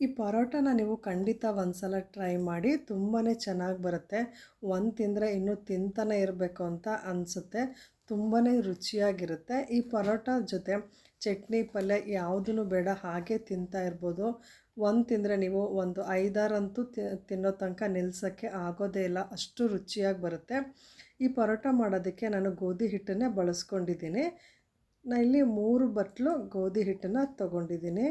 ಈ ಪರೋಟನ ನೀವು ಖಂಡಿತ ಒಂದು ಸಲ ಟ್ರೈ ಮಾಡಿ ತುಂಬಾ ಚೆನ್ನಾಗಿ ಬರುತ್ತೆ. ಒಂದು ತಿಂದರೆ ಇನ್ನೂ ತಿಂತಾನೆ ಇರಬೇಕು ಅಂತ ಅನಿಸುತ್ತೆ. ತುಂಬಾ ರುಚಿಯಾಗಿರುತ್ತೆ. ಈ ಪರೋಟ ಜೊತೆ ಚಟ್ನಿ, ಪಲ್ಯ ಯಾವುದೂ ಬೇಡ, ಹಾಗೆ ತಿಂತಾ ಇರ್ಬೋದು. ಒಂದು ತಿಂದರೆ ನೀವು ಒಂದು ಐದಾರಂತೂ ತಿನ್ನೋ ತನಕ ನಿಲ್ಸೋಕ್ಕೆ ಆಗೋದೇ ಇಲ್ಲ. ಅಷ್ಟು ರುಚಿಯಾಗಿ ಬರುತ್ತೆ. ಈ ಪರೋಟ ಮಾಡೋದಕ್ಕೆ ನಾನು ಗೋಧಿ ಹಿಟ್ಟನ್ನೇ ಬಳಸ್ಕೊಂಡಿದ್ದೀನಿ. ನಾನು ಇಲ್ಲಿ ಮೂರು ಬಟ್ಲು ಗೋಧಿ ಹಿಟ್ಟನ್ನು ತೊಗೊಂಡಿದ್ದೀನಿ.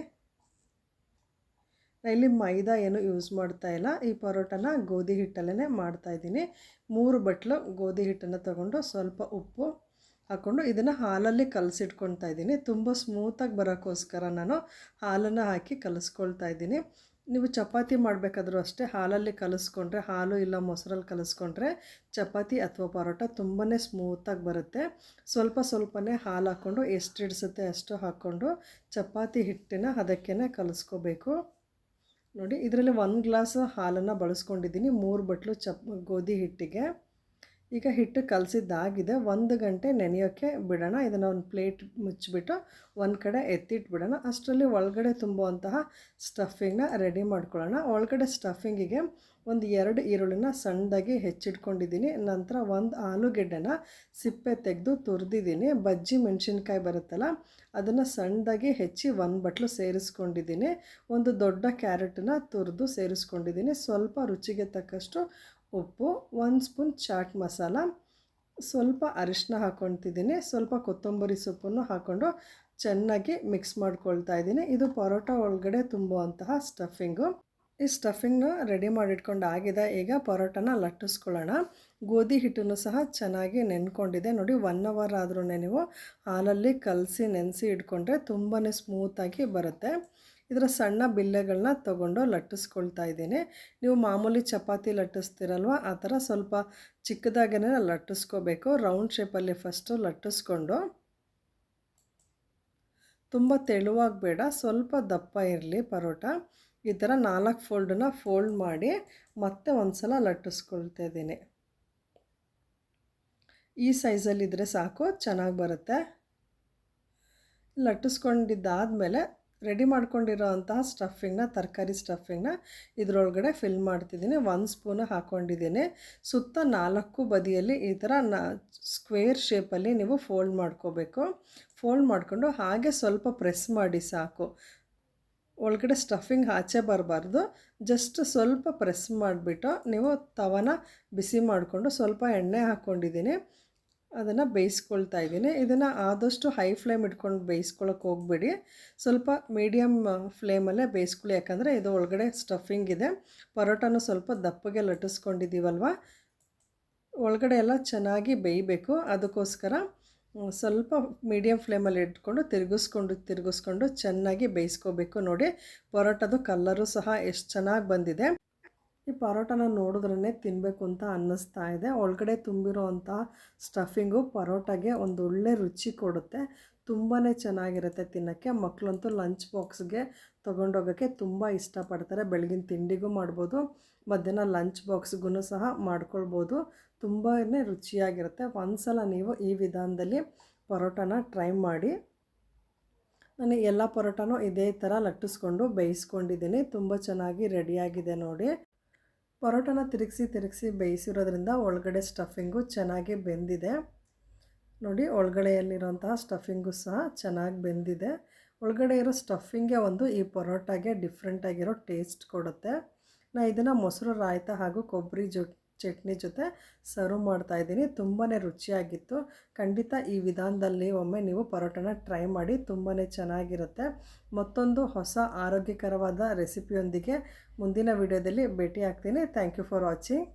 ನಾನು ಇಲ್ಲಿ ಮೈದಾ ಏನು ಯೂಸ್ ಮಾಡ್ತಾ ಇಲ್ಲ. ಈ ಪರೋಟನ ಗೋಧಿ ಹಿಟ್ಟಲ್ಲೇ ಮಾಡ್ತಾಯಿದ್ದೀನಿ ಮೂರು ಬಟ್ಲು ಗೋಧಿ ಹಿಟ್ಟನ್ನು ತಗೊಂಡು ಸ್ವಲ್ಪ ಉಪ್ಪು ಹಾಕ್ಕೊಂಡು ಇದನ್ನು ಹಾಲಲ್ಲಿ ಕಲಸಿಟ್ಕೊಳ್ತಾ ಇದ್ದೀನಿ. ತುಂಬ ಸ್ಮೂತಾಗಿ ಬರೋಕ್ಕೋಸ್ಕರ ನಾನು ಹಾಲನ್ನು ಹಾಕಿ ಕಲಿಸ್ಕೊಳ್ತಾ ಇದ್ದೀನಿ. ನೀವು ಚಪಾತಿ ಮಾಡಬೇಕಾದ್ರೂ ಅಷ್ಟೇ ಹಾಲಲ್ಲಿ ಕಲಿಸ್ಕೊಂಡ್ರೆ, ಹಾಲು ಇಲ್ಲ ಮೊಸರಲ್ಲಿ ಕಲಿಸ್ಕೊಂಡ್ರೆ ಚಪಾತಿ ಅಥವಾ ಪರೋಟ ತುಂಬಾ ಸ್ಮೂತಾಗಿ ಬರುತ್ತೆ. ಸ್ವಲ್ಪ ಸ್ವಲ್ಪನೇ ಹಾಲು ಹಾಕ್ಕೊಂಡು ಎಷ್ಟು ಹಿಡಿಸುತ್ತೆ ಅಷ್ಟು ಹಾಕ್ಕೊಂಡು ಚಪಾತಿ ಹಿಟ್ಟಿನ ಅದಕ್ಕೇ ಕಲಿಸ್ಕೋಬೇಕು. ನೋಡಿ ಇದರಲ್ಲಿ ಒಂದು ಗ್ಲಾಸ್ ಹಾಲನ್ನು ಬಳಸ್ಕೊಂಡಿದ್ದೀನಿ. ಮೂರು ಬಟ್ಲು ಚಪ್ ಗೋಧಿ ಹಿಟ್ಟಿಗೆ. ಈಗ ಹಿಟ್ಟು ಕಲಸಿದ್ದಾಗಿದೆ, ಒಂದು ಗಂಟೆ ನೆನೆಯೋಕ್ಕೆ ಬಿಡೋಣ. ಇದನ್ನು ಒಂದು ಪ್ಲೇಟ್ ಮುಚ್ಚಿಬಿಟ್ಟು ಒಂದು ಕಡೆ ಎತ್ತಿಟ್ಬಿಡೋಣ. ಅಷ್ಟರಲ್ಲಿ ಒಳಗಡೆ ತುಂಬುವಂತಹ ಸ್ಟಫಿಂಗ್ನ ರೆಡಿ ಮಾಡ್ಕೊಳ್ಳೋಣ. ಒಳಗಡೆ ಸ್ಟಫಿಂಗಿಗೆ ಒಂದು ಎರಡು ಈರುಳ್ಳಿನ ಸಣ್ಣದಾಗಿ ಹೆಚ್ಚಿಟ್ಕೊಂಡಿದ್ದೀನಿ. ನಂತರ ಒಂದು ಆಲೂಗೆಡ್ಡೆನ ಸಿಪ್ಪೆ ತೆಗೆದು ತುರಿದಿದ್ದೀನಿ. ಬಜ್ಜಿ ಮೆಣಸಿನ್ಕಾಯಿ ಬರುತ್ತಲ್ಲ, ಅದನ್ನು ಸಣ್ಣದಾಗಿ ಹೆಚ್ಚಿ ಒಂದು ಬಟ್ಲು ಸೇರಿಸ್ಕೊಂಡಿದ್ದೀನಿ. ಒಂದು ದೊಡ್ಡ ಕ್ಯಾರೆಟನ್ನ ತುರಿದು ಸೇರಿಸ್ಕೊಂಡಿದ್ದೀನಿ. ಸ್ವಲ್ಪ ರುಚಿಗೆ ತಕ್ಕಷ್ಟು ಉಪ್ಪು, ಒಂದು ಸ್ಪೂನ್ ಚಾಟ್ ಮಸಾಲ, ಸ್ವಲ್ಪ ಅರಿಶಿನ ಹಾಕ್ಕೊತಿದ್ದೀನಿ ಸ್ವಲ್ಪ ಕೊತ್ತಂಬರಿ ಸೊಪ್ಪನ್ನು ಹಾಕ್ಕೊಂಡು ಚೆನ್ನಾಗಿ ಮಿಕ್ಸ್ ಮಾಡ್ಕೊಳ್ತಾ ಇದ್ದೀನಿ. ಇದು ಪರೋಟ ಒಳಗಡೆ ತುಂಬುವಂತಹ ಸ್ಟಫಿಂಗು ಈ ಸ್ಟಫಿಂಗ್ನ ರೆಡಿ ಮಾಡಿಟ್ಕೊಂಡು ಆಗಿದೆ. ಈಗ ಪರೋಟನ ಲಟ್ಟಿಸ್ಕೊಳ್ಳೋಣ. ಗೋಧಿ ಹಿಟ್ಟನ್ನು ಸಹ ಚೆನ್ನಾಗಿ ನೆನ್ಕೊಂಡಿದೆ. ನೋಡಿ ಒನ್ ಅವರ್ ಆದ್ರೂ ನೀವು ಹಾಲಲ್ಲಿ ಕಲಸಿ ನೆನೆಸಿ ಇಟ್ಕೊಂಡ್ರೆ ತುಂಬಾ ಸ್ಮೂತಾಗಿ ಬರುತ್ತೆ. ಇದರ ಸಣ್ಣ ಬಿಲ್ಲೆಗಳನ್ನ ತಗೊಂಡು ಲಟ್ಟಿಸ್ಕೊಳ್ತಾ ಇದ್ದೀನಿ. ನೀವು ಮಾಮೂಲಿ ಚಪಾತಿ ಲಟ್ಟಿಸ್ತೀರಲ್ವ? ಆ ಥರ ಸ್ವಲ್ಪ ಚಿಕ್ಕದಾಗೇ ಲಟ್ಟಿಸ್ಕೋಬೇಕು. ರೌಂಡ್ ಶೇಪಲ್ಲಿ ಫಸ್ಟು ಲಟ್ಟಿಸ್ಕೊಂಡು ತುಂಬ ತೆಳುವಾಗಿ ಬೇಡ ಸ್ವಲ್ಪ ದಪ್ಪ ಇರಲಿ ಪರೋಟ. ಈ ಥರ ನಾಲ್ಕು ಫೋಲ್ಡನ್ನ ಫೋಲ್ಡ್ ಮಾಡಿ ಮತ್ತೆ ಒಂದು ಸಲ ಲಟ್ಟಿಸ್ಕೊಳ್ತಾ ಇದ್ದೀನಿ. ಈ ಸೈಜಲ್ಲಿದ್ದರೆ ಸಾಕು, ಚೆನ್ನಾಗಿ ಬರುತ್ತೆ. ಲಟ್ಟಿಸ್ಕೊಂಡಿದ್ದಾದಮೇಲೆ ರೆಡಿ ಮಾಡ್ಕೊಂಡಿರೋ ಅಂತಹ ಸ್ಟಫಿಂಗ್ನ ತರಕಾರಿ ಸ್ಟಫಿಂಗ್ನ ಇದರೊಳಗಡೆ ಫಿಲ್ ಮಾಡ್ತಿದ್ದೀನಿ. ಒಂದು ಸ್ಪೂನ್ ಹಾಕ್ಕೊಂಡಿದ್ದೀನಿ ಸುತ್ತ ನಾಲ್ಕು ಬದಿಯಲ್ಲಿ ಈ ಥರ ನಾ ಸ್ಕ್ವೇರ್ ಶೇಪಲ್ಲಿ ನೀವು ಫೋಲ್ಡ್ ಮಾಡ್ಕೋಬೇಕು. ಫೋಲ್ಡ್ ಮಾಡಿಕೊಂಡು ಹಾಗೆ ಸ್ವಲ್ಪ ಪ್ರೆಸ್ ಮಾಡಿ ಸಾಕು. ಒಳಗಡೆ ಸ್ಟಫಿಂಗ್ ಆಚೆ ಬರಬಾರ್ದು. ಜಸ್ಟ್ ಸ್ವಲ್ಪ ಪ್ರೆಸ್ ಮಾಡಿಬಿಟ್ಟು ನೀವು ತವನ ಬಿಸಿ ಮಾಡಿಕೊಂಡು ಸ್ವಲ್ಪ ಎಣ್ಣೆ ಹಾಕ್ಕೊಂಡಿದ್ದೀನಿ ಅದನ್ನು ಬೇಯಿಸ್ಕೊಳ್ತಾ ಇದ್ದೀನಿ. ಇದನ್ನು ಆದಷ್ಟು ಹೈ ಫ್ಲೇಮ್ ಇಟ್ಕೊಂಡು ಬೇಯಿಸ್ಕೊಳ್ಳೋಕೆ ಹೋಗಬೇಡಿ. ಸ್ವಲ್ಪ ಮೀಡಿಯಮ್ ಫ್ಲೇಮಲ್ಲೇ ಬೇಯಿಸ್ಕೊಳ್ಳಿ. ಯಾಕಂದರೆ ಇದು ಒಳಗಡೆ ಸ್ಟಫಿಂಗ್ ಇದೆ. ಪರೋಟನೂ ಸ್ವಲ್ಪ ದಪ್ಪಗೆ ಲಟ್ಟಿಸ್ಕೊಂಡಿದ್ದೀವಲ್ವ? ಒಳಗಡೆ ಎಲ್ಲ ಚೆನ್ನಾಗಿ ಬೇಯಬೇಕು. ಅದಕ್ಕೋಸ್ಕರ ಸ್ವಲ್ಪ ಮೀಡಿಯಮ್ ಫ್ಲೇಮಲ್ಲಿ ಇಟ್ಕೊಂಡು ತಿರುಗಿಸ್ಕೊಂಡು ತಿರುಗಿಸ್ಕೊಂಡು ಚೆನ್ನಾಗಿ ಬೇಯಿಸ್ಕೋಬೇಕು ನೋಡಿ. ಪರೋಟದು ಕಲ್ಲರು ಸಹ ಎಷ್ಟು ಚೆನ್ನಾಗಿ ಬಂದಿದೆ. ಈ ಪರೋಟನ ನೋಡಿದ್ರೇ ತಿನ್ನಬೇಕು ಅಂತ ಅನ್ನಿಸ್ತಾ ಇದೆ. ಒಳಗಡೆ ತುಂಬಿರೋ ಸ್ಟಫಿಂಗು ಪರೋಟಾಗೆ ಒಂದು ಒಳ್ಳೆ ರುಚಿ ಕೊಡುತ್ತೆ. ತುಂಬಾ ಚೆನ್ನಾಗಿರುತ್ತೆ ತಿನ್ನೋಕ್ಕೆ. ಮಕ್ಕಳಂತೂ ಲಂಚ್ ಬಾಕ್ಸ್ಗೆ ತೊಗೊಂಡೋಗೋಕ್ಕೆ ತುಂಬ ಇಷ್ಟಪಡ್ತಾರೆ. ಬೆಳಗಿನ ತಿಂಡಿಗೂ ಮಾಡ್ಬೋದು, ಮಧ್ಯಾಹ್ನ ಲಂಚ್ ಬಾಕ್ಸ್ಗೂ ಸಹ ಮಾಡ್ಕೊಳ್ಬೋದು. ತುಂಬಾ ರುಚಿಯಾಗಿರುತ್ತೆ. ಒಂದು ಸಲ ನೀವು ಈ ವಿಧಾನದಲ್ಲಿ ಪರೋಟನ ಟ್ರೈ ಮಾಡಿ. ನಾನು ಎಲ್ಲ ಪರೋಟನೂ ಇದೇ ಥರ ಲಟ್ಟಿಸ್ಕೊಂಡು ಬೇಯಿಸ್ಕೊಂಡಿದ್ದೀನಿ. ತುಂಬ ಚೆನ್ನಾಗಿ ರೆಡಿಯಾಗಿದೆ ನೋಡಿ. ಪರೋಟನ ತಿರುಗಿಸಿ ತಿರುಗಿಸಿ ಬೇಯಿಸಿರೋದ್ರಿಂದ ಒಳಗಡೆ ಸ್ಟಫಿಂಗು ಚೆನ್ನಾಗಿ ಬೆಂದಿದೆ. ನೋಡಿ ಒಳಗಡೆಯಲ್ಲಿರೋಂತಹ ಸ್ಟಫಿಂಗು ಸಹ ಚೆನ್ನಾಗಿ ಬೆಂದಿದೆ. ಒಳಗಡೆ ಇರೋ ಸ್ಟಫಿಂಗೇ ಒಂದು ಈ ಪರೋಟಾಗೆ ಡಿಫ್ರೆಂಟಾಗಿರೋ ಟೇಸ್ಟ್ ಕೊಡುತ್ತೆ. ನಾನು ಇದನ್ನು ಮೊಸರು, ರಾಯ್ತ ಹಾಗೂ ಕೊಬ್ಬರಿ ಜೊ ಚಟ್ನಿ ಜೊತೆ ಸರ್ವ್ ಮಾಡ್ತಾ ಇದ್ದೀನಿ. ತುಂಬಾ ರುಚಿಯಾಗಿತ್ತು. ಖಂಡಿತ ಈ ವಿಧಾನದಲ್ಲಿ ಒಮ್ಮೆ ನೀವು ಪರೋಟನ ಟ್ರೈ ಮಾಡಿ ತುಂಬಾ ಚೆನ್ನಾಗಿರುತ್ತೆ. ಮತ್ತೊಂದು ಹೊಸ ಆರೋಗ್ಯಕರವಾದ ರೆಸಿಪಿಯೊಂದಿಗೆ ಮುಂದಿನ ವಿಡಿಯೋದಲ್ಲಿ ಭೇಟಿ ಆಗ್ತೀನಿ ಥ್ಯಾಂಕ್ ಯು ಫಾರ್ ವಾಚಿಂಗ್.